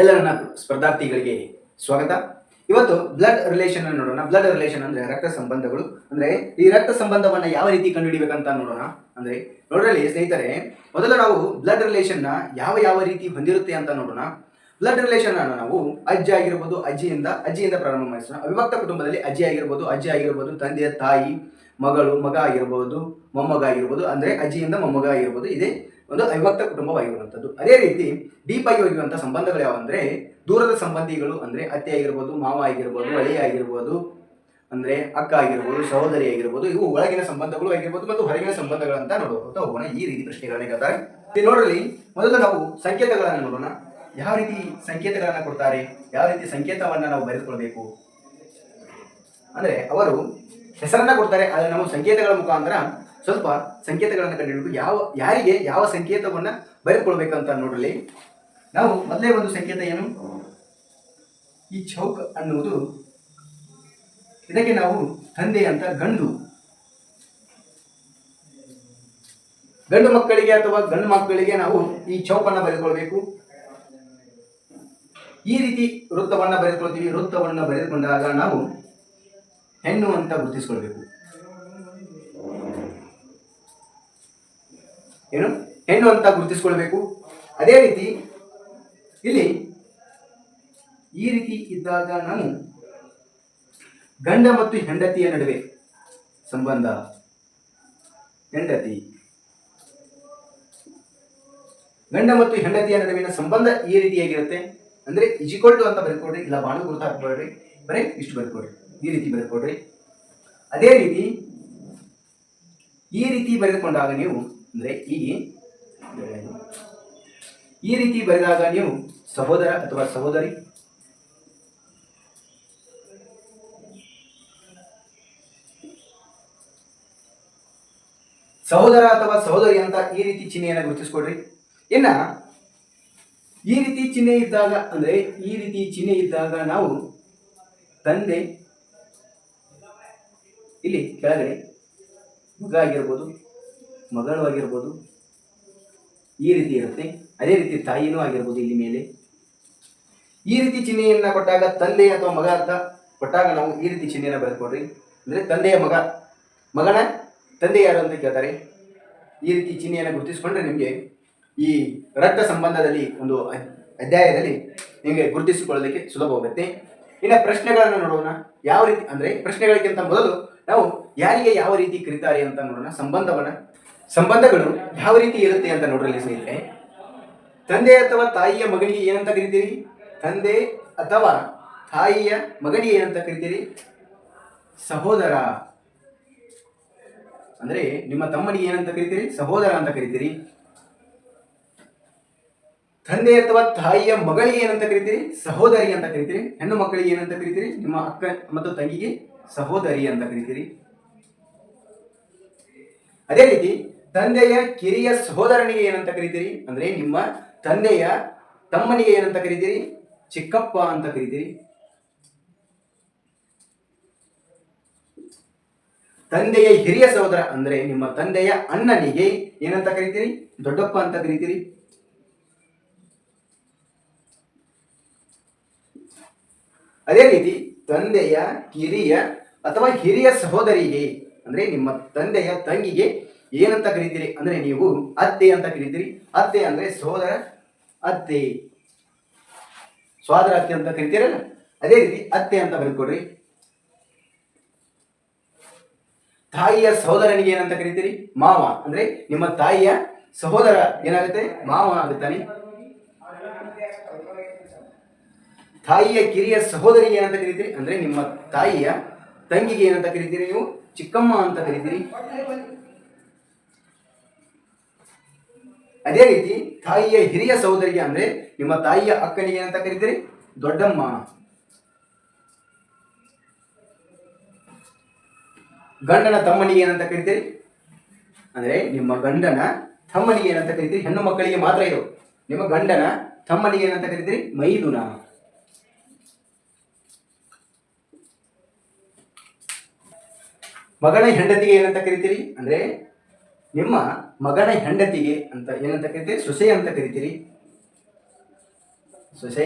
ಎಲ್ಲ ನನ್ನ ಸ್ಪರ್ಧಾರ್ಥಿಗಳಿಗೆ ಸ್ವಾಗತ. ಇವತ್ತು ಬ್ಲಡ್ ರಿಲೇಷನ್ ಅನ್ನು ನೋಡೋಣ. ಬ್ಲಡ್ ರಿಲೇಷನ್ ಅಂದ್ರೆ ರಕ್ತ ಸಂಬಂಧಗಳು. ಅಂದ್ರೆ ಈ ರಕ್ತ ಸಂಬಂಧವನ್ನ ಯಾವ ರೀತಿ ಕಂಡುಹಿಡಿಬೇಕಂತ ನೋಡೋಣ. ಅಂದ್ರೆ ನೋಡ್ರಲ್ಲಿ ಸ್ನೇಹಿತರೆ, ಮೊದಲು ನಾವು ಬ್ಲಡ್ ರಿಲೇಷನ್ನ ಯಾವ ಯಾವ ರೀತಿ ಹೊಂದಿರುತ್ತೆ ಅಂತ ನೋಡೋಣ. ಬ್ಲಡ್ ರಿಲೇಷನ್ ಅನ್ನು ನಾವು ಅಜ್ಜಿ ಆಗಿರ್ಬೋದು, ಅಜ್ಜಿಯಿಂದ ಅಜ್ಜಿಯಿಂದ ಪ್ರಾರಂಭ ಮಾಡಿಸೋಣ. ಅವಿಭಕ್ತ ಕುಟುಂಬದಲ್ಲಿ ಅಜ್ಜಿ ಆಗಿರ್ಬೋದು ಅಜ್ಜಿ ಆಗಿರ್ಬೋದು ತಂದೆಯ ತಾಯಿ, ಮಗಳು, ಮಗ ಆಗಿರ್ಬೋದು, ಮೊಮ್ಮಗ ಆಗಿರ್ಬೋದು, ಅಂದ್ರೆ ಅಜ್ಜಿಯಿಂದ ಮೊಮ್ಮಗ ಆಗಿರ್ಬೋದು. ಇದೇ ಒಂದು ಅವಿಭಕ್ತ ಕುಟುಂಬವಾಗಿರುವಂಥದ್ದು. ಅದೇ ರೀತಿ ಡೀಪ್ ಆಗಿ ಹೋಗಿರುವಂತಹ ಸಂಬಂಧಗಳು ಯಾವ ಅಂದ್ರೆ ದೂರದ ಸಂಬಂಧಿಗಳು ಅಂದ್ರೆ ಅತ್ತೆ ಆಗಿರ್ಬೋದು, ಮಾವ ಆಗಿರ್ಬೋದು, ಅಳಿಯ ಆಗಿರ್ಬೋದು, ಅಂದ್ರೆ ಅಕ್ಕ ಆಗಿರ್ಬೋದು, ಸಹೋದರಿ ಆಗಿರ್ಬೋದು, ಇವು ಒಳಗಿನ ಸಂಬಂಧಗಳು ಆಗಿರ್ಬೋದು ಮತ್ತು ಹೊರಗಿನ ಸಂಬಂಧಗಳಂತ ನೋಡಬಹುದು ಹೋಗೋಣ. ಈ ರೀತಿ ಪ್ರಶ್ನೆಗಳನ್ನ ಕೇಳ್ತಾರೆ. ಇಲ್ಲಿ ನೋಡಲಿ ಮೊದಲು ನಾವು ಸಂಕೇತಗಳನ್ನು ನೋಡೋಣ. ಯಾವ ರೀತಿ ಸಂಕೇತಗಳನ್ನು ಕೊಡ್ತಾರೆ? ಯಾವ ರೀತಿ ಸಂಕೇತವನ್ನ ನಾವು ಬರೆದುಕೊಳ್ಬೇಕು? ಅಂದ್ರೆ ಅವರು ಹೆಸರನ್ನ ಕೊಡ್ತಾರೆ, ಆದರೆ ನಾವು ಸಂಕೇತಗಳ ಮುಖಾಂತರ ಸ್ವಲ್ಪ ಸಂಕೇತಗಳನ್ನು ಕಂಡುಹಿಡಿದು ಯಾವ, ಯಾರಿಗೆ ಯಾವ ಸಂಕೇತವನ್ನು ಬರೆದುಕೊಳ್ಬೇಕಂತ ನೋಡಲಿ ನಾವು ಮೊದಲೇ ಒಂದು ಸಂಕೇತ ಏನು? ಈ ಚೌಕ್ ಅನ್ನುವುದು ಇದಕ್ಕೆ ನಾವು ತಂದೆ ಅಂತ ಗಂಡು. ಗಂಡು ಮಕ್ಕಳಿಗೆ ಅಥವಾ ಗಂಡು ಮಕ್ಕಳಿಗೆ ನಾವು ಈ ಚೌಕನ್ನು ಬರೆದುಕೊಳ್ಬೇಕು. ಈ ರೀತಿ ವೃತ್ತವನ್ನು ಬರೆದುಕೊಳ್ತೀವಿ. ವೃತ್ತವನ್ನು ಬರೆದುಕೊಂಡಾಗ ನಾವು ಹೆಣ್ಣು ಅಂತ ಗುರುತಿಸ್ಕೊಳ್ಬೇಕು. ಏನು? ಹೆಣ್ಣು ಅಂತ ಗುರುತಿಸ್ಕೊಳ್ಬೇಕು. ಅದೇ ರೀತಿ ಇಲ್ಲಿ ಈ ರೀತಿ ಇದ್ದಾಗ ನಾನು ಗಂಡ ಮತ್ತು ಹೆಂಡತಿಯ ನಡುವೆ ಸಂಬಂಧ. ಹೆಂಡತಿ. ಗಂಡ ಮತ್ತು ಹೆಂಡತಿಯ ನಡುವಿನ ಸಂಬಂಧ ಈ ರೀತಿಯಾಗಿರುತ್ತೆ ಅಂದ್ರೆ ಇಜಿಕೊಲ್ಟು ಅಂತ ಬರ್ಕೊಡ್ರಿ, ಇಲ್ಲ ಬಾಣು ಗುರುತ ಬರೀ ಇಷ್ಟು ಬರ್ಕೊಡ್ರಿ, ಈ ರೀತಿ ಬರ್ಕೊಡ್ರಿ. ಅದೇ ರೀತಿ ಈ ರೀತಿ ಬರೆದುಕೊಂಡಾಗ ನೀವು ಅಂದ್ರೆ ಈ ಈ ರೀತಿ ಬರೆದಾಗ ನೀವು ಸಹೋದರ ಅಥವಾ ಸಹೋದರಿ? ಸಹೋದರ ಅಥವಾ ಸಹೋದರಿ ಅಂತ ಈ ರೀತಿ ಚಿಹ್ನೆಯನ್ನು ಗುರುತಿಸ್ಕೊಡ್ರಿ. ಇನ್ನ, ಈ ರೀತಿ ಚಿಹ್ನೆ ಇದ್ದಾಗ ಅಂದ್ರೆ ಈ ರೀತಿ ಚಿಹ್ನೆ ಇದ್ದಾಗ ನಾವು ತಂದೆ, ಇಲ್ಲಿ ಕೆಳಗಡೆ ಮಗ ಆಗಿರ್ಬೋದು ಮಗಳು ಆಗಿರ್ಬೋದು ಈ ರೀತಿ ಇರುತ್ತೆ. ಅದೇ ರೀತಿ ತಾಯಿನೂ ಆಗಿರ್ಬೋದು ಇಲ್ಲಿ ಮೇಲೆ. ಈ ರೀತಿ ಚಿಹ್ನೆಯನ್ನ ಕೊಟ್ಟಾಗ ತಂದೆ ಅಥವಾ ಮಗ ಅಂತ ಕೊಟ್ಟಾಗ ನಾವು ಈ ರೀತಿ ಚಿಹ್ನೆಯನ್ನು ಬರೆದುಕೊಡ್ರಿ ಅಂದ್ರೆ ತಂದೆಯ ಮಗ, ಮಗನ ತಂದೆ ಯಾರು ಅಂತ ಕೇಳ್ತಾರೆ. ಈ ರೀತಿ ಚಿಹ್ನೆಯನ್ನು ಗುರುತಿಸಿಕೊಂಡ್ರೆ ನಿಮಗೆ ಈ ರಕ್ತ ಸಂಬಂಧದಲ್ಲಿ ಒಂದು ಅಧ್ಯಾಯದಲ್ಲಿ ನಿಮಗೆ ಗುರುತಿಸಿಕೊಳ್ಳಲಿಕ್ಕೆ ಸುಲಭವಾಗುತ್ತೆ ಇನ್ನು ಪ್ರಶ್ನೆಗಳನ್ನು ನೋಡೋಣ. ಯಾವ ರೀತಿ, ಅಂದರೆ ಪ್ರಶ್ನೆಗಳಿಗಿಂತ ಮೊದಲು ನಾವು ಯಾರಿಗೆ ಯಾವ ರೀತಿ ಕರೀತಾರೆ ಅಂತ ನೋಡೋಣ. ಸಂಬಂಧವನ್ನ ಸಂಬಂಧಗಳು ಯಾವ ರೀತಿ ಇರುತ್ತೆ ಅಂತ ನೋಡ್ರಲ್ಲಿ ಸ್ನೇಹಿತರೆ? ತಂದೆ ಅಥವಾ ತಾಯಿಯ ಮಗನಿಗೆ ಏನಂತ ಕರಿತೀರಿ? ತಂದೆ ಅಥವಾ ತಾಯಿಯ ಮಗನಿಗೆ ಏನಂತ ಕರಿತೀರಿ? ಸಹೋದರ. ಅಂದ್ರೆ ನಿಮ್ಮ ತಮ್ಮನಿಗೆ ಏನಂತ ಕರಿತೀರಿ? ಸಹೋದರ ಅಂತ ಕರಿತೀರಿ. ತಂದೆ ಅಥವಾ ತಾಯಿಯ ಮಗಳಿಗೆ ಏನಂತ ಕರಿತೀರಿ? ಸಹೋದರಿ ಅಂತ ಕರಿತೀರಿ. ಹೆಣ್ಣು ಮಕ್ಕಳಿಗೆ ಏನಂತ ಕರಿತೀರಿ? ನಿಮ್ಮ ಅಕ್ಕ ಮತ್ತು ತಂಗಿಗೆ ಸಹೋದರಿ ಅಂತ ಕರಿತೀರಿ. ಅದೇ ರೀತಿ ತಂದೆಯ ಕಿರಿಯ ಸಹೋದರನಿಗೆ ಏನಂತ ಕರಿತೀರಿ? ಅಂದ್ರೆ ನಿಮ್ಮ ತಂದೆಯ ತಮ್ಮನಿಗೆ ಏನಂತ ಕರಿತೀರಿ? ಚಿಕ್ಕಪ್ಪ ಅಂತ ಕರಿತೀರಿ. ತಂದೆಯ ಹಿರಿಯ ಸಹೋದರ ಅಂದ್ರೆ ನಿಮ್ಮ ತಂದೆಯ ಅಣ್ಣನಿಗೆ ಏನಂತ ಕರಿತೀರಿ? ದೊಡ್ಡಪ್ಪ ಅಂತ ಕರಿತೀರಿ. ಅದೇ ರೀತಿ ತಂದೆಯ ಕಿರಿಯ ಅಥವಾ ಹಿರಿಯ ಸಹೋದರಿಗೆ ಅಂದ್ರೆ ನಿಮ್ಮ ತಂದೆಯ ತಂಗಿಗೆ ಏನಂತ ಕರಿತೀರಿ ಅಂದ್ರೆ ನೀವು ಅತ್ತೆ ಅಂತ ಕರಿತೀರಿ. ಅತ್ತೆ ಅಂದ್ರೆ ಸೋದರ ಅತ್ತೆ. ಸೋದರ ಅತ್ತೆ ಅಂತ ಕರಿತೀರಲ್ಲ? ಅದೇ ರೀತಿ ಅತ್ತೆ ಅಂತ ಬರ್ಕೊಡ್ರಿ ತಾಯಿಯ ಸಹೋದರನಿಗೆ ಏನಂತ ಕರಿತೀರಿ? ಮಾವ. ಅಂದ್ರೆ ನಿಮ್ಮ ತಾಯಿಯ ಸಹೋದರ ಏನಾಗುತ್ತೆ? ಮಾವ ಆಗುತ್ತಾನೆ. ತಾಯಿಯ ಕಿರಿಯ ಸಹೋದರಿಗೆ ಏನಂತ ಕರಿತೀರಿ? ಅಂದ್ರೆ ನಿಮ್ಮ ತಾಯಿಯ ತಂಗಿಗೆ ಏನಂತ ಕರಿತೀರಿ ನೀವು? ಚಿಕ್ಕಮ್ಮ ಅಂತ ಕರಿತೀರಿ. ಅದೇ ರೀತಿ ತಾಯಿಯ ಹಿರಿಯ ಸಹೋದರಿಗೆ ಅಂದ್ರೆ ನಿಮ್ಮ ತಾಯಿಯ ಅಕ್ಕನಿಗೆ ಏನಂತ ಕರಿತೀರಿ? ದೊಡ್ಡಮ್ಮ. ಗಂಡನ ತಮ್ಮನಿಗೆ ಏನಂತ ಕರಿತೀರಿ? ಅಂದ್ರೆ ನಿಮ್ಮ ಗಂಡನ ತಮ್ಮನಿಗೆ ಏನಂತ ಕರಿತೀರಿ? ಹೆಣ್ಣು ಮಕ್ಕಳಿಗೆ ಮಾತ್ರ ಇದು ನಿಮ್ಮ ಗಂಡನ ತಮ್ಮನಿಗೆ ಏನಂತ ಕರಿತೀರಿ? ಮೈದುನ. ಮಗನ ಹೆಂಡತಿಗೆ ಏನಂತ ಕರಿತೀರಿ? ಅಂದ್ರೆ ನಿಮ್ಮ ಮಗನ ಹೆಂಡತಿಗೆ ಅಂತ ಏನಂತ ಕರಿತೀರಿ? ಸೊಸೆ ಅಂತ ಕರಿತೀರಿ? ಸೊಸೆ,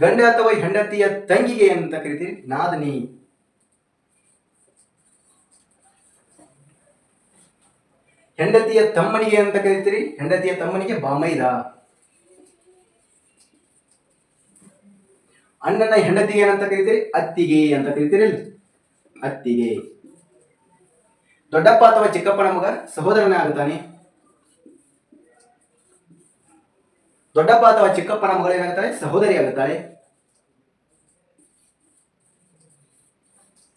ಗಂಡ ಅಥವಾ ಹೆಂಡತಿಯ ತಂಗಿಗೆ ಅಂತ ಕರಿತೀರಿ? ನಾದನಿ. ಹೆಂಡತಿಯ ತಮ್ಮನಿಗೆ ಅಂತ ಕರಿತೀರಿ? ಹೆಂಡತಿಯ ತಮ್ಮನಿಗೆ ಬಾಮೈದ. ಅಣ್ಣನ ಹೆಂಡತಿಗೆ ಏನಂತ ಕರಿತೀರಿ? ಅತ್ತಿಗೆ ಅಂತ ಕರಿತೀರಿ ಅತ್ತಿಗೆ. ದೊಡ್ಡಪ್ಪ ಅಥವಾ ಚಿಕ್ಕಪ್ಪನ ಮಗ ಸಹೋದರನೇ ಆಗುತ್ತಾನೆ? ದೊಡ್ಡಪ್ಪ ಅಥವಾ ಚಿಕ್ಕಪ್ಪನ ಮಗಳು ಏನಾಗುತ್ತಾಳೆ? ಸಹೋದರಿ ಆಗುತ್ತಾಳೆ.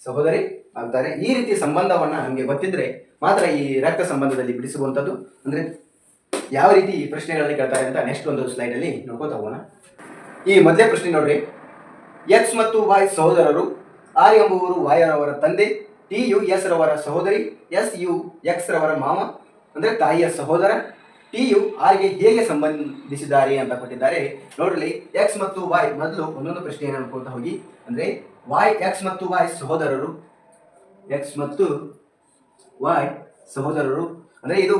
ಸಹೋದರಿ ಆಗ್ತಾರೆ ಈ ರೀತಿ ಸಂಬಂಧವನ್ನ ನಮಗೆ ಗೊತ್ತಿದ್ರೆ ಮಾತ್ರ ಈ ರಕ್ತ ಸಂಬಂಧದಲ್ಲಿ ಬಿಡಿಸುವಂಥದ್ದು. ಅಂದ್ರೆ ಯಾವ ರೀತಿ ಈ ಪ್ರಶ್ನೆಗಳಲ್ಲಿ ಕೇಳ್ತಾರೆ ಅಂತ ನೆಕ್ಸ್ಟ್ ಒಂದು ಸ್ಲೈಡ್ ಅಲ್ಲಿ ನೋಡ್ಕೋತಾ ಹೋಗೋಣ. ಈ ಮೊದಲೇ ಪ್ರಶ್ನೆ ನೋಡ್ರಿ. ಎಕ್ಸ್ ಮತ್ತು ವಾಯ್ ಸಹೋದರರು, ಆರ್ ಎಂಬುವರು ವಾಯ್ ಅವರ ತಂದೆ ಟಿ ಯು ಎಸ್ ರವರ ಸಹೋದರಿ, ಎಸ್ ಯು ಎಕ್ಸ್ ರವರ ಮಾವ ಅಂದರೆ ತಾಯಿಯ ಸಹೋದರ. ಟಿ ಯು ಆರ್ಗೆ ಹೇಗೆ ಸಂಬಂಧಿಸಿದ್ದಾರೆ ಅಂತ ಕೊಟ್ಟಿದ್ದಾರೆ. ನೋಡಲಿ ಎಕ್ಸ್ ಮತ್ತು ವಾಯ್ ಮೊದಲು ಒಂದೊಂದು ಪ್ರಶ್ನೆಯನ್ನು ನೋಡ್ಕೊಳ್ತಾ ಹೋಗಿ. ಅಂದರೆ ವಾಯ್ ಎಕ್ಸ್ ಮತ್ತು ವಾಯ್ ಸಹೋದರರು, ಎಕ್ಸ್ ಮತ್ತು ವಾಯ್ ಸಹೋದರರು, ಅಂದರೆ ಇದು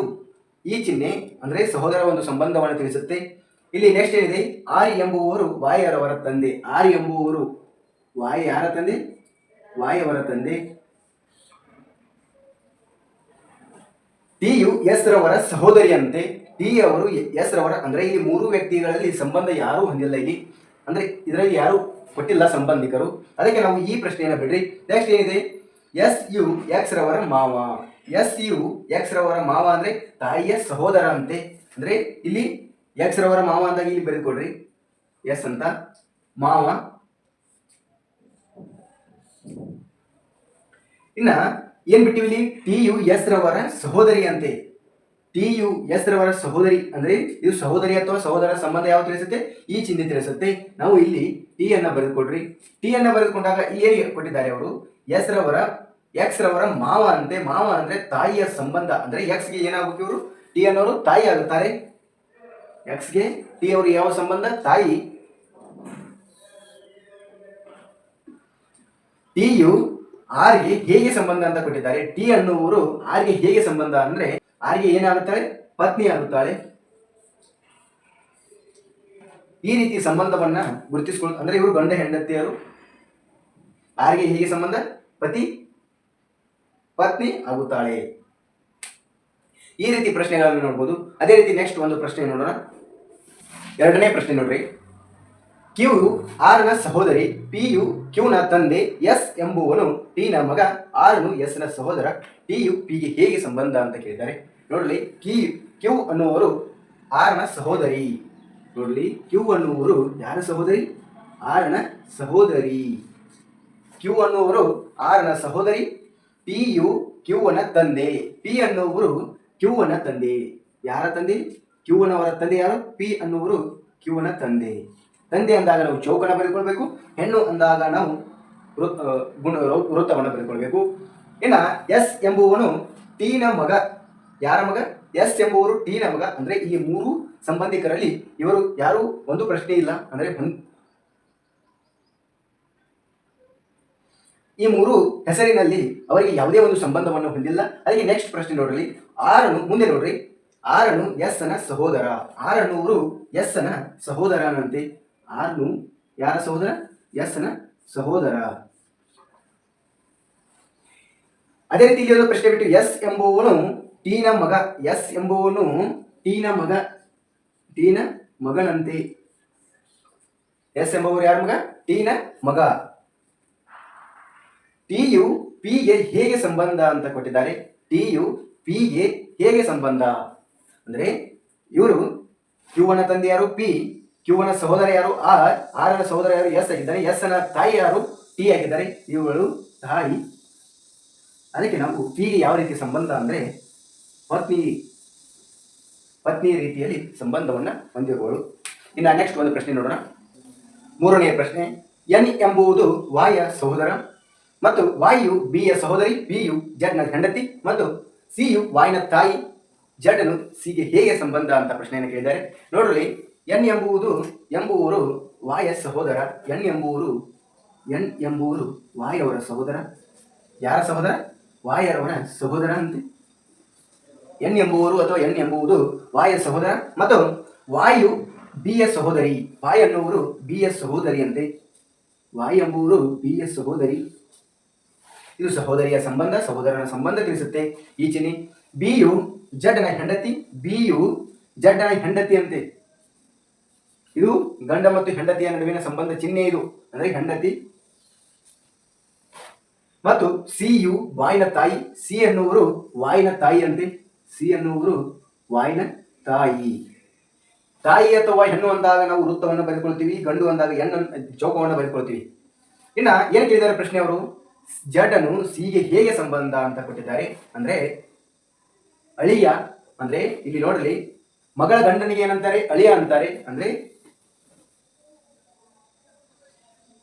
ಈ ಚಿಹ್ನೆ, ಅಂದರೆ ಸಹೋದರ ಒಂದು ಸಂಬಂಧವನ್ನು ತಿಳಿಸುತ್ತೆ. ಇಲ್ಲಿ ನೆಕ್ಸ್ಟ್ ಏನಿದೆ? ಆರ್ ಎಂಬುವವರು ವಾಯರವರ ತಂದೆ. ಆರ್ ಎಂಬುವವರು ವಾಯ್ ಯಾರ ತಂದೆ? ವಾಯವರ ತಂದೆ. ಟಿ ಯು ಎಸ್ ರವರ ಸಹೋದರಿಯಂತೆ, ಟಿ ಅವರು ಎಸ್ ರವರ ಅಂದ್ರೆ ಇಲ್ಲಿ ಮೂರು ವ್ಯಕ್ತಿಗಳಲ್ಲಿ ಸಂಬಂಧ ಯಾರೂ ಹೊಂದಿಲ್ಲ ಇಲ್ಲಿ. ಅಂದ್ರೆ ಇದರಲ್ಲಿ ಯಾರು ಕೊಟ್ಟಿಲ್ಲ ಸಂಬಂಧಿಕರು. ಅದಕ್ಕೆ ನಾವು ಈ ಪ್ರಶ್ನೆಯನ್ನು ಬಿಡ್ರಿ. ನೆಕ್ಸ್ಟ್ ಏನಿದೆ? ಎಸ್ ಯು ಎಕ್ಸ್ ರವರ ಮಾವ. ಎಸ್ ಯು ಎಕ್ಸ್ ರವರ ಮಾವ ಅಂದ್ರೆ ತಾಯಿಯ ಸಹೋದರ ಅಂತೆ ಅಂದ್ರೆ ಇಲ್ಲಿ ಎಕ್ಸ್ ರವರ ಮಾವ ಅಂದಾಗ ಇಲ್ಲಿ ಬರೆದುಕೊಡ್ರಿ ಎಸ್ ಅಂತ. ಮಾವ. ಇನ್ನ ಏನ್ ಬಿಟ್ಟಿವಿ ಇಲ್ಲಿ? ಟಿ ಯು ಎಸ್ ರವರ ಸಹೋದರಿ ಅಂತೆ. ಟಿ ಯು ಎಸ್ ರವರ ಸಹೋದರಿ ಅಂದ್ರೆ ಇದು ಸಹೋದರಿ ಅಥವಾ ಸಹೋದರ ಸಂಬಂಧ ಯಾವ ತಿಳಿಸುತ್ತೆ? ಈ ಚಿಹ್ನೆ ತಿಳಿಸುತ್ತೆ. ನಾವು ಇಲ್ಲಿ ಟಿ ಅನ್ನ ಬರೆದುಕೊಡ್ರಿ. ಟಿ ಅನ್ನ ಬರೆದುಕೊಂಡಾಗ ಏನು ಕೊಟ್ಟಿದ್ದಾರೆ ಅವರು? ಎಸ್ ರವರ, ಎಕ್ಸ್ ರವರ ಮಾವ ಅಂತೆ. ಮಾವ ಅಂದ್ರೆ ತಾಯಿಯ ಸಂಬಂಧ. ಅಂದ್ರೆ ಎಕ್ಸ್ಗೆ ಏನಾಗಬೇಕು ಇವರು? ಟಿ ಅನ್ನೋರು ತಾಯಿ ಆಗುತ್ತಾರೆ. ಎಕ್ಸ್ಗೆ ಟಿ ಅವರು ಯಾವ ಸಂಬಂಧ? ತಾಯಿ. ಟಿ ಯು ಆರ್ಗೆ ಹೇಗೆ ಸಂಬಂಧ ಅಂತ ಕೊಟ್ಟಿದ್ದಾರೆ. ಟಿ ಅನ್ನುವರು ಆರ್ಗೆ ಹೇಗೆ ಸಂಬಂಧ ಅಂದ್ರೆ ಆರ್ಗೆ ಏನಾಗುತ್ತಾಳೆ? ಪತ್ನಿ ಆಗುತ್ತಾಳೆ. ಈ ರೀತಿ ಸಂಬಂಧವನ್ನ ಗುರುತಿಸ್ಕೊಳ್, ಅಂದ್ರೆ ಇವರು ಗಂಡ ಹೆಂಡತಿಯರು. ಆರ್ಗೆ ಹೇಗೆ ಸಂಬಂಧ? ಪತಿ, ಪತ್ನಿ ಆಗುತ್ತಾಳೆ. ಈ ರೀತಿ ಪ್ರಶ್ನೆಗಳನ್ನು ನೋಡ್ಬೋದು. ಅದೇ ರೀತಿ ನೆಕ್ಸ್ಟ್ ಒಂದು ಪ್ರಶ್ನೆ ನೋಡೋಣ. ಎರಡನೇ ಪ್ರಶ್ನೆ ನೋಡ್ರಿ. ಕ್ಯೂ ಆರ್ನ ಸಹೋದರಿ ಪಿ ಯು ಕ್ಯೂನ ತಂದೆ ಎಸ್ ಎಂಬುವನು ಟಿ ನ ಮಗ ಆರನು ಎಸ್ನ ಸಹೋದರ ಟಿ ಯು ಪಿಗೆ ಹೇಗೆ ಸಂಬಂಧ ಅಂತ ಕೇಳಿದ್ದಾರೆ. ನೋಡಲಿ, ಕಿ ಕ್ಯೂ ಅನ್ನುವರು ನ ಸಹೋದರಿ. ನೋಡಲಿ, ಕ್ಯೂ ಅನ್ನುವರು ಯಾರ ಸಹೋದರಿ? ಆರ್ನ ಸಹೋದರಿ. ಕ್ಯೂ ಅನ್ನುವರು ನ ಸಹೋದರಿ ಪಿ ಯು ಕ್ಯೂವನ ತಂದೆ. ಪಿ ಅನ್ನುವರು ಕ್ಯೂವನ ತಂದೆ. ಯಾರ ತಂದೆ? ಕ್ಯೂವನವರ ತಂದೆ ಯಾರು? ಪಿ ಅನ್ನುವರು ಕ್ಯೂವನ ತಂದೆ. ತಂದೆ ಅಂದಾಗ ನಾವು ಚೌಕನ ಬರೆದುಕೊಳ್ಬೇಕು, ಹೆಣ್ಣು ಅಂದಾಗ ನಾವು ಗುಣ ವೃತ್ತವನ್ನು ಬರೆದುಕೊಳ್ಬೇಕು. ಇನ್ನು ಎಸ್ ಎಂಬುವನು ಟೀನ ಮಗ. ಯಾರ ಮಗ? ಎಸ್ ಎಂಬುವರು ಟೀನ ಮಗ. ಅಂದ್ರೆ ಈ ಮೂರು ಸಂಬಂಧಿಕರಲ್ಲಿ ಇವರು ಯಾರು? ಒಂದು ಪ್ರಶ್ನೆ ಇಲ್ಲ. ಅಂದ್ರೆ ಈ ಮೂರು ಹೆಸರಿನಲ್ಲಿ ಅವರಿಗೆ ಯಾವುದೇ ಒಂದು ಸಂಬಂಧವನ್ನು ಹೊಂದಿಲ್ಲ. ಅದಕ್ಕೆ ನೆಕ್ಸ್ಟ್ ಪ್ರಶ್ನೆ ನೋಡ್ರಿ. ಆರನು ಮುಂದೆ ನೋಡ್ರಿ. ಆರನು ಎಸ್ನ ಸಹೋದರ. ಆರನೂರು ಅನ್ನುವರು ಎಸ್ನ ಸಹೋದರನಂತೆ. ಆರ್ನು ಯಾರ ಸಹೋದರ? ಎಸ್ನ ಸಹೋದರ. ಅದೇ ರೀತಿ ಇಲ್ಲಿ ಪ್ರಶ್ನೆ ಬಿಟ್ಟು ಎಸ್ ಎಂಬುವನು ಟೀನ ಮಗ. ಎಸ್ ಎಂಬುವನು ಟೀನ ಮಗ. ಟೀನ ಮಗನಂತೆ ಎಸ್ ಎಂಬುವರು ಯಾರ ಮಗ? ಟೀನ ಮಗ. ಟಿಯು ಪಿಗೆ ಹೇಗೆ ಸಂಬಂಧ ಅಂತ ಕೊಟ್ಟಿದ್ದಾರೆ. ಟಿಯು ಪಿಗೆ ಹೇಗೆ ಸಂಬಂಧ? ಅಂದ್ರೆ ಇವರು ಯುವನ ತಂದೆ ಯಾರು? ಪಿ. ಕ್ಯೂವನ ಸಹೋದರ ಯಾರು? ಆರ್ ಆರನ ಸಹೋದರ ಯಾರು? ಎಸ್ ಆಗಿದ್ದಾರೆ. ಎಸ್ನ ತಾಯಿ ಯಾರು? ಟಿ ಆಗಿದ್ದಾರೆ. ಇವುಗಳು ತಾಯಿ. ಅದಕ್ಕೆ ನಾವು ಪಿಗೆ ಯಾವ ರೀತಿ ಸಂಬಂಧ ಅಂದ್ರೆ ಪತ್ನಿ ಪತ್ನಿ ರೀತಿಯಲ್ಲಿ ಸಂಬಂಧವನ್ನ ಹೊಂದಿರುವಳು ಇನ್ನು ನೆಕ್ಸ್ಟ್ ಒಂದು ಪ್ರಶ್ನೆ ನೋಡೋಣ. ಮೂರನೆಯ ಪ್ರಶ್ನೆ, ಎನ್ ಎಂಬುವುದು ವಾಯ ಸಹೋದರ ಮತ್ತು ವಾಯು ಯ ಸಹೋದರಿ, ಬಿಯು ಜಡ್ನ ಹೆಂಡತಿ ಮತ್ತು ಸಿಯು ವಾಯಿನ ತಾಯಿ. ಜಡ್ನು ಸಿಗೆ ಹೇಗೆ ಸಂಬಂಧ ಅಂತ ಪ್ರಶ್ನೆಯನ್ನು ಕೇಳಿದ್ದಾರೆ. ನೋಡ್ರಿ ಎನ್ ಎಂಬುವುದು ಎಂಬುವರು ವಾಯ ಸಹೋದರ, ಎನ್ ಎಂಬುವರು ಎನ್ ಎಂಬುವರು ವಾಯವರ ಸಹೋದರ, ಯಾರ ಸಹೋದರ? ವಾಯರವರ ಸಹೋದರ ಅಂತೆ. ಎನ್ ಎಂಬುವರು ಅಥವಾ ಎನ್ ಎಂಬುವುದು ವಾಯ ಸಹೋದರ ಮತ್ತು ವಾಯು ಬಿ ಎಸ್ ಸಹೋದರಿ. ವಾಯ್ ಎನ್ನುವರು ಬಿ ಎಸ್ ಸಹೋದರಿಯಂತೆ ವಾಯ್ ಎಂಬುವರು ಬಿ ಎಸ್ ಸಹೋದರಿ. ಇದು ಸಹೋದರಿಯ ಸಂಬಂಧ, ಸಹೋದರನ ಸಂಬಂಧ ತಿಳಿಸುತ್ತೆ. ಈ ಚಿಹ್ನೆ ಬಿಯು ಜಡ್ಡನ ಹೆಂಡತಿ ಬಿಯು ಜಡ್ನ ಹೆಂಡತಿ ಅಂತೆ. ಇದು ಗಂಡ ಮತ್ತು ಹೆಂಡತಿಯ ನಡುವಿನ ಸಂಬಂಧ ಚಿಹ್ನೆ ಇದು. ಅಂದ್ರೆ ಹೆಂಡತಿ ಮತ್ತು ಸಿ ಯು ವಾಯಿನ ತಾಯಿ. ಸಿ ಎನ್ನುವರು ವಾಯಿನ ತಾಯಿ ಅಂತೆ. ಸಿ ಎನ್ನುವರು ವಾಯಿನ ತಾಯಿ. ತಾಯಿ ಅಥವಾ ಹೆಣ್ಣು ಅಂದಾಗ ನಾವು ವೃತ್ತವನ್ನು ಬರೆದುಕೊಳ್ತೀವಿ, ಗಂಡು ಅಂದಾಗ ಹೆಣ್ಣು ಚೌಕವನ್ನು ಬರೆದುಕೊಳ್ತೀವಿ. ಇನ್ನ ಏನು ಕೇಳಿದ್ದಾರೆ ಪ್ರಶ್ನೆ ಅವರು? ಜಡನು ಸಿಗೆ ಹೇಗೆ ಸಂಬಂಧ ಅಂತ ಕೊಟ್ಟಿದ್ದಾರೆ. ಅಂದ್ರೆ ಅಳಿಯ, ಅಂದ್ರೆ ಇಲ್ಲಿ ನೋಡಲಿ ಮಗಳ ಗಂಡನಿಗೆ ಏನಂತಾರೆ? ಅಳಿಯ ಅಂತಾರೆ. ಅಂದ್ರೆ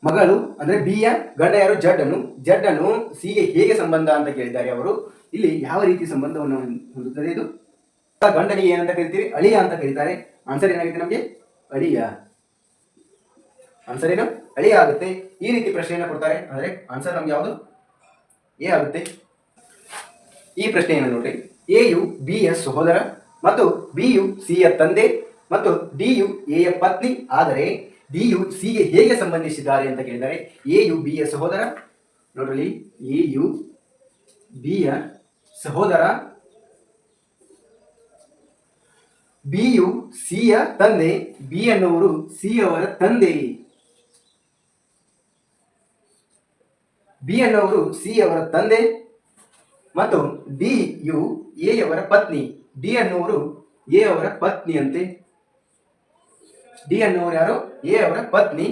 ಮಗಳು, ಅಂದ್ರೆ ಯ ಗಂಡ ಯಾರು ಜಡ್ ಅನ್ನು ಜಡ್ ಜಡ್ಡನು ಸಿಗೆ ಹೇಗೆ ಸಂಬಂಧ ಅಂತ ಕೇಳಿದ್ದಾರೆ ಅವರು. ಇಲ್ಲಿ ಯಾವ ರೀತಿ ಸಂಬಂಧವನ್ನು ಹೊಂದುತ್ತದೆ ಇದು? ಗಂಡನಿಗೆ ಏನಂತ ಕರಿತೀವಿ ಅಳಿಯ ಅಂತ ಕರೀತಾರೆ. ಆನ್ಸರ್ ಏನಾಗುತ್ತೆ ನಮಗೆ? ಅಳಿಯ. ಆನ್ಸರ್ ಏನು? ಅಳಿಯ ಆಗುತ್ತೆ. ಈ ರೀತಿ ಪ್ರಶ್ನೆಯನ್ನು ಕೊಡ್ತಾರೆ. ಅಂದ್ರೆ ಆನ್ಸರ್ ನಮ್ಗೆ ಯಾವುದು? ಎ ಆಗುತ್ತೆ. ಈ ಪ್ರಶ್ನೆಯನ್ನು ನೋಡ್ರಿ ಎ ಯು ಬಿ ಯ ಸಹೋದರ ಮತ್ತು ಬಿ ಯು ಸಿ ಯ ತಂದೆ ಮತ್ತು ಡಿ ಯು ಎ ಯ ಪತ್ನಿ. ಆದರೆ ಡಿ ಯು ಸಿ ಗೆ ಹೇಗೆ ಸಂಬಂಧಿಸಿದ್ದಾರೆ ಅಂತ ಕೇಳಿದರೆ ಎ ಯು ಬಿ ಯ ಸಹೋದರ ನೋಡ್ರಿ ಎ ಯು ಬಿ ಯ ಸಹೋದರ ಬಿ ಯು ಸಿ ಯ ತಂದೆ ಬಿ ಅನ್ನುವರು ಸಿ ಅವರ ತಂದೆ. ಬಿ ಅನ್ನೋರು ಸಿ ಅವರ ತಂದೆ ಮತ್ತು ಡಿ ಯು ಎ ಅವರ ಪತ್ನಿ. ಡಿ ಅನ್ನುವರು ಎ ಅವರ ಪತ್ನಿ ಅಂತೆ ಡಿ ಅನ್ನುವರು ಯಾರು? ಎ ಅವರ ಪತ್ನಿ.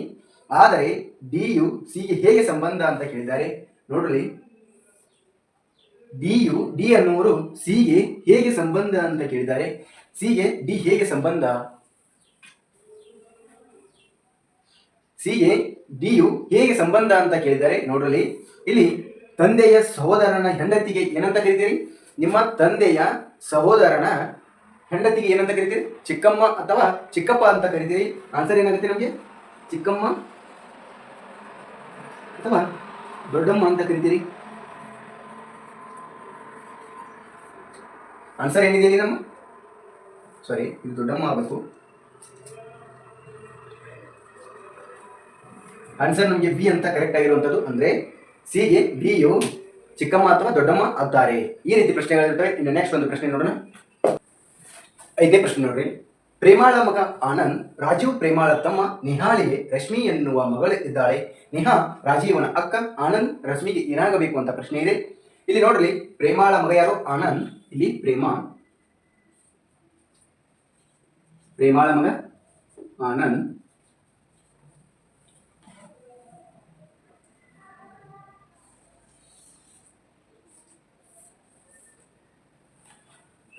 ಆದರೆ ಡಿ ಯು ಸಿಗೆ ಹೇಗೆ ಸಂಬಂಧ ಅಂತ ಕೇಳಿದ್ದಾರೆ? ನೋಡ್ರಿ. ಡಿ ಯು ಡಿ ಅನ್ನುವರು ಸಿಗೆ ಹೇಗೆ ಸಂಬಂಧ ಅಂತ ಕೇಳಿದ್ದಾರೆ? ಸಿಗೆ ಡಿ ಹೇಗೆ ಸಂಬಂಧ? ಸಿಗೆ ಡಿಯು ಹೇಗೆ ಸಂಬಂಧ ಅಂತ ಕೇಳಿದ್ದಾರೆ? ನೋಡ್ರಲ್ಲಿ ಇಲ್ಲಿ ತಂದೆಯ ಸಹೋದರನ ಹೆಂಡತಿಗೆ ಏನಂತ ಕರಿತೀರಿ? ನಿಮ್ಮ ತಂದೆಯ ಸಹೋದರನ ಹೆಂಡತಿಗೆ ಏನಂತ ಕರಿತೀರಿ? ಚಿಕ್ಕಮ್ಮ ಅಥವಾ ಚಿಕ್ಕಪ್ಪ ಅಂತ ಕರಿತೀರಿ? ಆನ್ಸರ್ ಏನಾಗುತ್ತೆ ನಮಗೆ? ಚಿಕ್ಕಮ್ಮ ಅಥವಾ ದೊಡ್ಡಮ್ಮ ಅಂತ ಕರಿತೀರಿ? ಆನ್ಸರ್ ಏನಿದೆ ನಮ್ಮ? ಸಾರಿ ಇದು ದೊಡ್ಡಮ್ಮ ಆಗಬೇಕು. ಆನ್ಸರ್ ನಮಗೆ ಬಿ ಅಂತ ಕರೆಕ್ಟ್ ಆಗಿರುವಂಥದ್ದು ಅಂದ್ರೆ ಸಿಗೆ ಬಿಯು ಚಿಕ್ಕಮ್ಮ ಅಥವಾ ದೊಡ್ಡಮ್ಮ ಆಗ್ತಾರೆ. ಈ ರೀತಿ ಪ್ರಶ್ನೆಗಳಿರ್ತವೆ. ಇನ್ನು ನೆಕ್ಸ್ಟ್ ಒಂದು ಪ್ರಶ್ನೆ ನೋಡೋಣ. ಐದೇ ಪ್ರಶ್ನೆ ನೋಡ್ರಿ. ಪ್ರೇಮಾಳ ಮಗ ಆನಂದ್, ರಾಜೀವ್ ಪ್ರೇಮಾಳ ತಮ್ಮ ನಿಹಾಳಿಗೆ ರಶ್ಮಿ ಎನ್ನುವ ಮಗಳು ಇದ್ದಾಳೆ. ನಿಹಾ, ರಾಜೀವನ ಅಕ್ಕ, ಆನಂದ್ ರಶ್ಮಿಗೆ ಏನಾಗಬೇಕು ಅಂತ ಪ್ರಶ್ನೆ ಇದೆ. ಇಲ್ಲಿ ನೋಡ್ರಿ, ಪ್ರೇಮಾಳ ಮಗ ಯಾರು? ಆನಂದ್. ಇಲ್ಲಿ ಪ್ರೇಮ. ಪ್ರೇಮಾಳ ಮಗ ಆನಂದ್.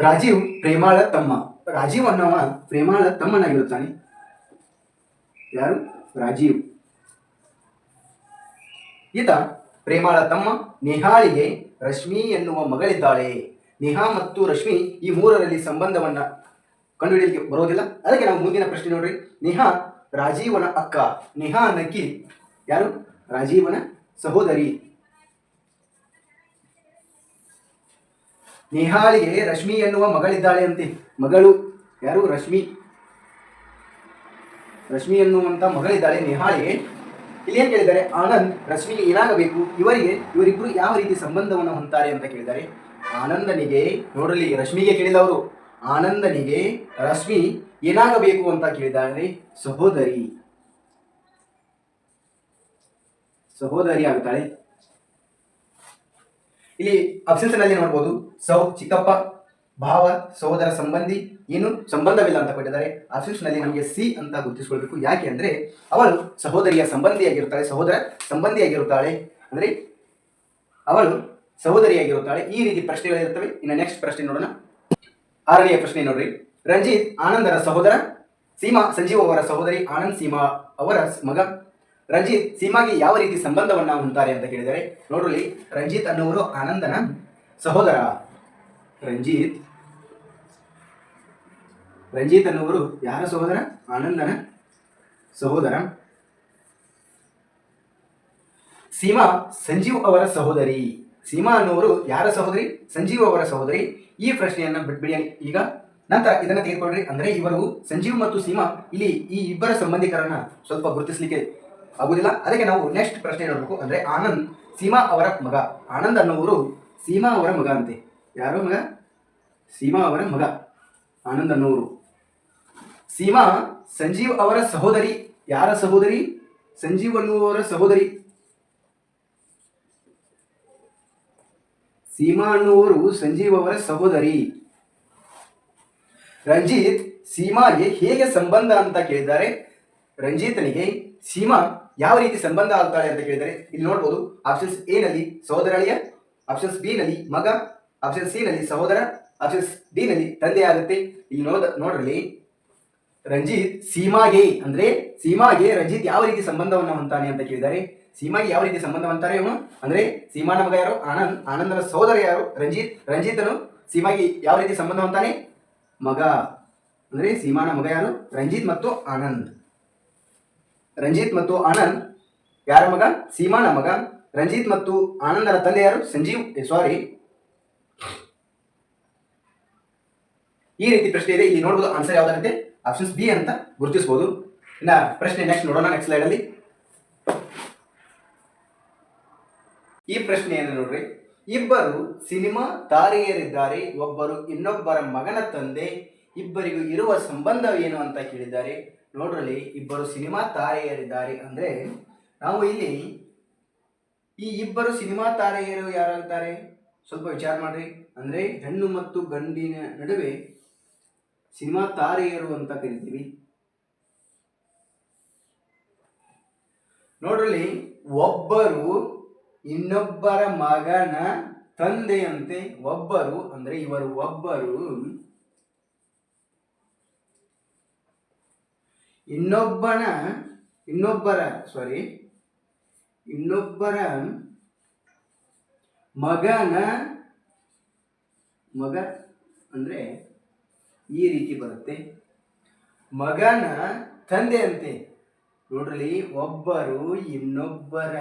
ರಾಜೀವ್ ಪ್ರೇಮಾಳ ತಮ್ಮ. ರಾಜೀವ್ ಅನ್ನವ ಪ್ರೇಮಾಳ ತಮ್ಮನಾಗಿರುತ್ತಾನೆ. ಯಾರು? ರಾಜೀವ್. ಈತ ಪ್ರೇಮಾಳ ತಮ್ಮ, ನಿಹಾಳಿಗೆ ರಶ್ಮಿ ಎನ್ನುವ ಮಗಳಿದ್ದಾಳೆ. ನಿಹಾ ಮತ್ತು ರಶ್ಮಿ ಈ ಮೂರರಲ್ಲಿ ಸಂಬಂಧವನ್ನ ಕಂಡುಹಿಡಿಯಲಿಕ್ಕೆ ಬರೋದಿಲ್ಲ. ಅದಕ್ಕೆ ನಾವು ಮುಂದಿನ ಪ್ರಶ್ನೆ ನೋಡ್ರಿ. ನಿಹಾ ರಾಜೀವನ ಅಕ್ಕ. ನಿಹಾ ಅನ್ನಕ್ಕಿ ಯಾರು? ರಾಜೀವನ ಸಹೋದರಿ. ನಿಹಾಳಿಗೆ ರಶ್ಮಿ ಎನ್ನುವ ಮಗಳಿದ್ದಾಳೆ ಅಂತೆ. ಮಗಳು ಯಾರು? ರಶ್ಮಿ. ರಶ್ಮಿ ಎನ್ನುವಂತ ಮಗಳಿದ್ದಾಳೆ ನಿಹಾಳಿಗೆ. ಇಲ್ಲಿ ಏನ್ ಕೇಳಿದ್ದಾರೆ? ಆನಂದ್, ರಶ್ಮಿಗೆ ಏನಾಗಬೇಕು? ಇವರಿಗೆ, ಇವರಿಬ್ರು ಯಾವ ರೀತಿ ಸಂಬಂಧವನ್ನು ಹೊಂತಾರೆ ಅಂತ ಕೇಳಿದ್ದಾರೆ. ಆನಂದನಿಗೆ ನೋಡಲಿ ರಶ್ಮಿಗೆ ಕೇಳಿದವರು ಆನಂದನಿಗೆ ರಶ್ಮಿ ಏನಾಗಬೇಕು ಅಂತ ಕೇಳಿದ್ದಾರೆ? ಸಹೋದರಿ. ಸಹೋದರಿ ಆಗ್ತಾಳೆ. ಇಲ್ಲಿ ಆಪ್ಷನ್ಸ್ನಲ್ಲಿ ನೋಡ್ಬೋದು, ಸೌ, ಚಿಕ್ಕಪ್ಪ, ಭಾವ, ಸಹೋದರ, ಸಂಬಂಧಿ, ಏನು ಸಂಬಂಧವಿಲ್ಲ ಅಂತ ಕೊಟ್ಟಿದ್ದಾರೆ. ಆಪ್ಷನ್ಸ್ನಲ್ಲಿ ನಮಗೆ ಸಿ ಅಂತ ಗುರುತಿಸಿಕೊಳ್ಬೇಕು. ಯಾಕೆ ಅಂದ್ರೆ, ಅವಳು ಸಹೋದರಿಯ ಸಂಬಂಧಿಯಾಗಿರುತ್ತಾಳೆ, ಸಹೋದರ ಸಂಬಂಧಿಯಾಗಿರುತ್ತಾಳೆ. ಅಂದ್ರೆ, ಅವಳು ಸಹೋದರಿಯಾಗಿರುತ್ತಾಳೆ. ಈ ರೀತಿ ಪ್ರಶ್ನೆಗಳಿರುತ್ತವೆ ಇನ್ನು ನೆಕ್ಸ್ಟ್ ಪ್ರಶ್ನೆ ನೋಡೋಣ. ಆರನೆಯ ಪ್ರಶ್ನೆ ನೋಡ್ರಿ. ರಂಜಿತ್ ಆನಂದರ ಸಹೋದರ, ಸೀಮಾ, ಸಂಜೀವ್ ಅವರ ಸಹೋದರಿ, ಆನಂದ್ ಸೀಮಾ ಅವರ ಮಗ. ರಂಜಿತ್ ಸೀಮಾಗೆ ಯಾವ ರೀತಿ ಸಂಬಂಧವನ್ನ ಹೊಂತಾರೆ ಅಂತ ಕೇಳಿದರೆ ನೋಡ್ರಿ ರಂಜಿತ್ ಅನ್ನುವರು ಆನಂದನ ಸಹೋದರ ರಂಜಿತ್. ರಂಜಿತ್ ಅನ್ನುವರು ಯಾರ ಸಹೋದರ? ಆನಂದನ ಸಹೋದರ. ಸೀಮಾ ಸಂಜೀವ್ ಅವರ ಸಹೋದರಿ. ಸೀಮಾ ಅನ್ನುವರು ಯಾರ ಸಹೋದರಿ? ಸಂಜೀವ್ ಅವರ ಸಹೋದರಿ. ಈ ಪ್ರಶ್ನೆಯನ್ನ ಬಿಟ್ಬಿಡಿ ಈಗ ನಂತರ ಇದನ್ನ ತೆಗೆದುಕೊಳ್ಳ್ರಿ. ಅಂದ್ರೆ ಇವರು ಸಂಜೀವ್ ಮತ್ತು ಸೀಮಾ ಇಲ್ಲಿ ಈ ಇಬ್ಬರ ಸಂಬಂಧಿಕರನ್ನ ಸ್ವಲ್ಪ ಗುರುತಿಸಲಿಕ್ಕೆ ಆಗುದಿಲ್ಲ. ಅದಕ್ಕೆ ನಾವು ನೆಕ್ಸ್ಟ್ ಪ್ರಶ್ನೆ ನೋಡಬೇಕು. ಅಂದ್ರೆ ಆನಂದ್, ಸೀಮಾ ಅವರ ಮಗ. ಆನಂದ್ ಅನ್ನೋರು ಸೀಮಾ ಅವರ ಮಗ ಅಂತೆ. ಯಾರು ಮಗ? ಸೀಮಾ ಅವರ ಮಗ. ಆನಂದ್ ಅನ್ನೋರು ಸೀಮಾ, ಸಂಜೀವ್ ಅವರ ಸಹೋದರಿ. ಯಾರ ಸಹೋದರಿ? ಸಂಜೀವ್ ಅನ್ನುವವರ ಸಹೋದರಿ. ಸೀಮಾ ಅನ್ನುವರು ಸಂಜೀವ್ ಅವರ ಸಹೋದರಿ. ರಂಜಿತ್, ಸೀಮಾಗೆ ಹೇಗೆ ಸಂಬಂಧ ಅಂತ ಕೇಳಿದ್ದಾರೆ. ರಂಜಿತ್ನಿಗೆ, ಸೀಮಾ ಯಾವ ರೀತಿ ಸಂಬಂಧ ಆಗ್ತಾಳೆ ಅಂತ ಕೇಳಿದರೆ ಇಲ್ಲಿ ನೋಡ್ಬೋದು ಆಪ್ಷನ್ಸ್ ಎ ನಲ್ಲಿ ಸಹೋದರಳಿಯ ಆಪ್ಷನ್ಸ್ ಬಿ ನಲ್ಲಿ ಮಗ ಆಪ್ಷನ್ ಸಿ ನಲ್ಲಿ ಸಹೋದರ ಆಪ್ಷನ್ಸ್ ಡಿ ನಲ್ಲಿ ತಂದೆ ಆಗುತ್ತೆ. ಇಲ್ಲಿ ನೋಡ ನೋಡ್ರಲ್ಲಿ ರಂಜಿತ್ ಸೀಮಾಗೆ, ಅಂದ್ರೆ ಸೀಮಾಗೆ ರಂಜಿತ್ ಯಾವ ರೀತಿ ಸಂಬಂಧವನ್ನು ಹೊಂತಾನೆ ಅಂತ ಕೇಳಿದ್ದಾರೆ ಸೀಮಾಗೆ ಯಾವ ರೀತಿ ಸಂಬಂಧ ಹೊಂತಾರೆ ಇವನು? ಅಂದ್ರೆ ಸೀಮಾನ ಮಗ ಯಾರು? ಆನಂದ್. ಆನಂದನ ಸಹೋದರ ಯಾರು? ರಂಜಿತ್. ರಂಜಿತನು ಸೀಮಾಗೆ ಯಾವ ರೀತಿ ಸಂಬಂಧ ಹೊಂತಾನೆ ಮಗ. ಅಂದ್ರೆ ಸೀಮಾನ ಮಗ ಯಾರು? ರಂಜಿತ್ ಮತ್ತು ಆನಂದ್. ರಂಜಿತ್ ಮತ್ತು ಆನಂದ್. ಯಾರ ಮಗ? ಸೀಮಾನ ಮಗ. ರಂಜಿತ್ ಮತ್ತು ಆನಂದರ ತಂದೆ ಯಾರು ಸಂಜೀವ್ ಸಾರಿ ಈ ರೀತಿ ಪ್ರಶ್ನೆ ಇದೆ. ಇಲ್ಲಿ ನೋಡಬಹುದು ಆನ್ಸರ್ ಯಾವ್ದಾಗುತ್ತೆ ಆಪ್ಷನ್ಸ್ ಬಿ ಅಂತ ಗುರುತಿಸಬಹುದು ಇನ್ನ ಪ್ರಶ್ನೆ ನೆಕ್ಸ್ಟ್ ನೋಡೋಣ ನೆಕ್ಸ್ಟ್ ಸ್ಲೈಡ್ ಅಲ್ಲಿ. ಈ ಏನು ನೋಡ್ರಿ. ಇಬ್ಬರು ಸಿನಿಮಾ ತಾರೆಯರಿದ್ದಾರೆ. ಒಬ್ಬರು ಇನ್ನೊಬ್ಬರ ಮಗನ ತಂದೆ. ಇಬ್ಬರಿಗೂ ಇರುವ ಸಂಬಂಧವೇನು ಅಂತ ಕೇಳಿದ್ದಾರೆ. ನೋಡ್ರಲ್ಲಿ ಇಬ್ಬರು ಸಿನಿಮಾ ತಾರೆಯರಿದ್ದಾರೆ ಅಂದ್ರೆ ನಾವು ಇಲ್ಲಿ ಈ ಇಬ್ಬರು ಸಿನಿಮಾ ತಾರೆಯರು ಯಾರಾಗ್ತಾರೆ? ಸ್ವಲ್ಪ ವಿಚಾರ ಮಾಡ್ರಿ. ಅಂದ್ರೆ ಹೆಣ್ಣು ಮತ್ತು ಗಂಡಿನ ನಡುವೆ ಸಿನಿಮಾ ತಾರೆಯರು ಅಂತ ಕರಿತೀವಿ. ನೋಡ್ರಲ್ಲಿ ಒಬ್ಬರು ಇನ್ನೊಬ್ಬರ ಮಗನ ತಂದೆಯಂತೆ ಒಬ್ಬರು ಅಂದ್ರೆ ಇವರು ಒಬ್ಬರು ಇನ್ನೊಬ್ಬನ, ಇನ್ನೊಬ್ಬರ ಸಾರಿ ಇನ್ನೊಬ್ಬರ ಮಗನ, ಮಗ ಅಂದರೆ ಈ ರೀತಿ ಬರುತ್ತೆ. ಮಗನ ತಂದೆ ಅಂತೆ ನೋಡ್ರಿ ಒಬ್ಬರು ಇನ್ನೊಬ್ಬರ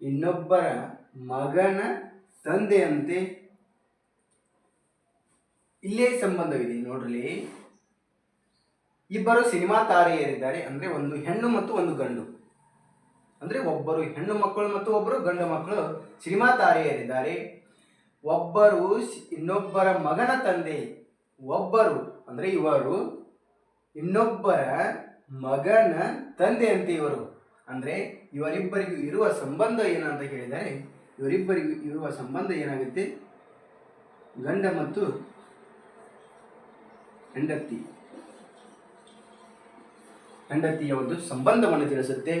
ಇನ್ನೊಬ್ಬರ ಮಗನ ತಂದೆ ಅಂತೆ ಇಲ್ಲೇ ಸಂಬಂಧವಿದೆ ನೋಡ್ರಿ ಇಬ್ಬರು ಸಿನಿಮಾ ತಾರೆಯರಿದ್ದಾರೆ. ಅಂದ್ರೆ ಒಂದು ಹೆಣ್ಣು ಮತ್ತು ಒಂದು ಗಂಡು. ಅಂದ್ರೆ ಒಬ್ಬರು ಹೆಣ್ಣು ಮಕ್ಕಳು ಮತ್ತು ಒಬ್ಬರು ಗಂಡು ಮಕ್ಕಳು ಸಿನಿಮಾ ತಾರೆಯರಿದ್ದಾರೆ. ಒಬ್ಬರು ಇನ್ನೊಬ್ಬರ ಮಗನ ತಂದೆ, ಒಬ್ಬರು, ಅಂದ್ರೆ ಇವರು, ಇನ್ನೊಬ್ಬರ ಮಗನ ತಂದೆ ಅಂತ ಇವರು. ಅಂದ್ರೆ ಇವರಿಬ್ಬರಿಗೂ ಇರುವ ಸಂಬಂಧ ಏನಂತ ಹೇಳಿದರೆ ಇವರಿಬ್ಬರಿಗೂ ಇರುವ ಸಂಬಂಧ ಏನಾಗುತ್ತೆ? ಗಂಡ ಮತ್ತು ಹೆಂಡತಿ. ಹೆಂಡತಿಯ ಒಂದು ಸಂಬಂಧವನ್ನು ತಿಳಿಸುತ್ತೆ.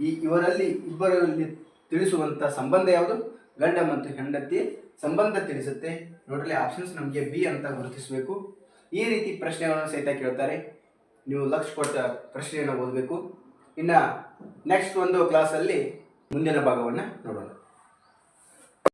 ಈ ಇವರಲ್ಲಿ ಇಬ್ಬರಲ್ಲಿ ತಿಳಿಸುವಂಥ ಸಂಬಂಧ ಯಾವುದು? ಗಂಡ ಮತ್ತು ಹೆಂಡತಿ ಸಂಬಂಧ ತಿಳಿಸುತ್ತೆ. ನೋಡಲಿ ಆಪ್ಷನ್ಸ್ ನಮಗೆ ಬಿ ಅಂತ ಗುರುತಿಸಬೇಕು. ಈ ರೀತಿ ಪ್ರಶ್ನೆಗಳನ್ನು ಸಹಿತ ಕೇಳ್ತಾರೆ. ನೀವು ಲಕ್ಷ ಕೊಟ್ಟ ಪ್ರಶ್ನೆಯನ್ನು ಓದಬೇಕು. ಇನ್ನು ನೆಕ್ಸ್ಟ್ ಒಂದು ಕ್ಲಾಸಲ್ಲಿ ಮುಂದಿನ ಭಾಗವನ್ನು ನೋಡೋಣ.